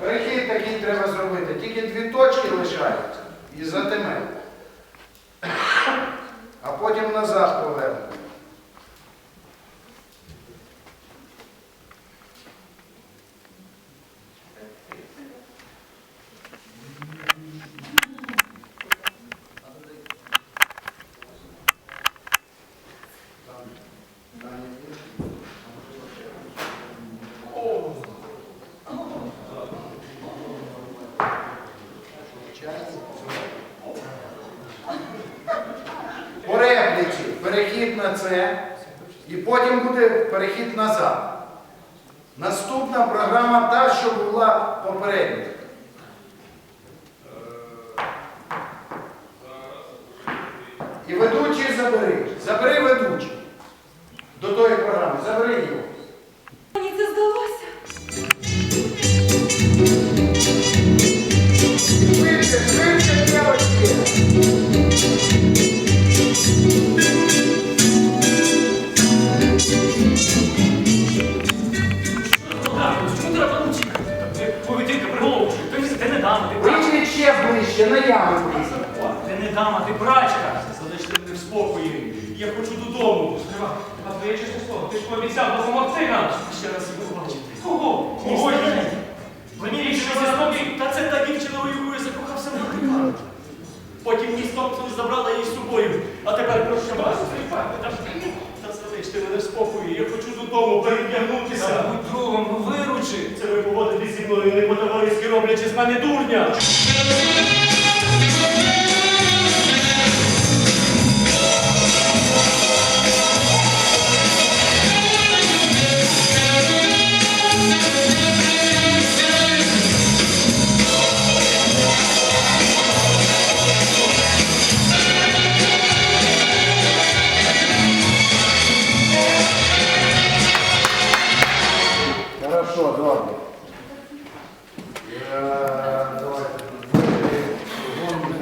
Перехід такий треба зробити. Тільки дві точки лишаються і затемель. А потім назад повернемо. По репліці перехід на це, і потім буде перехід назад. Наступна програма та, що була попередня. І ведучий забери. Забери ведучий. До тої програми. Забери його. Чому треба чекати? Поведінка приголомшує. Ти, ти не дама, ти прачка. Вийдіть ще ближче, на яму. Ти не дама, ти прачка. Залиште мене в спокої. Я хочу додому. Треба, треба твоє чесне слово. Ти ж пообіцяв допомогти нам. Ще раз його побачити. Кого? Кого ж? Племінник що тобі. Та це та дівчина, у яку я закохався в Американу. Потім ні Стопсон забрала її з собою. А тепер прошу вас. Та, та залиште мене в спокої. Я хочу додому перевдягнутися. Будь другом, ну виручи. Це ви поводитесь зі мною не по-товариськи роблячи з мене дурня. Хорошо, добре. Е, Давайте вийти, вон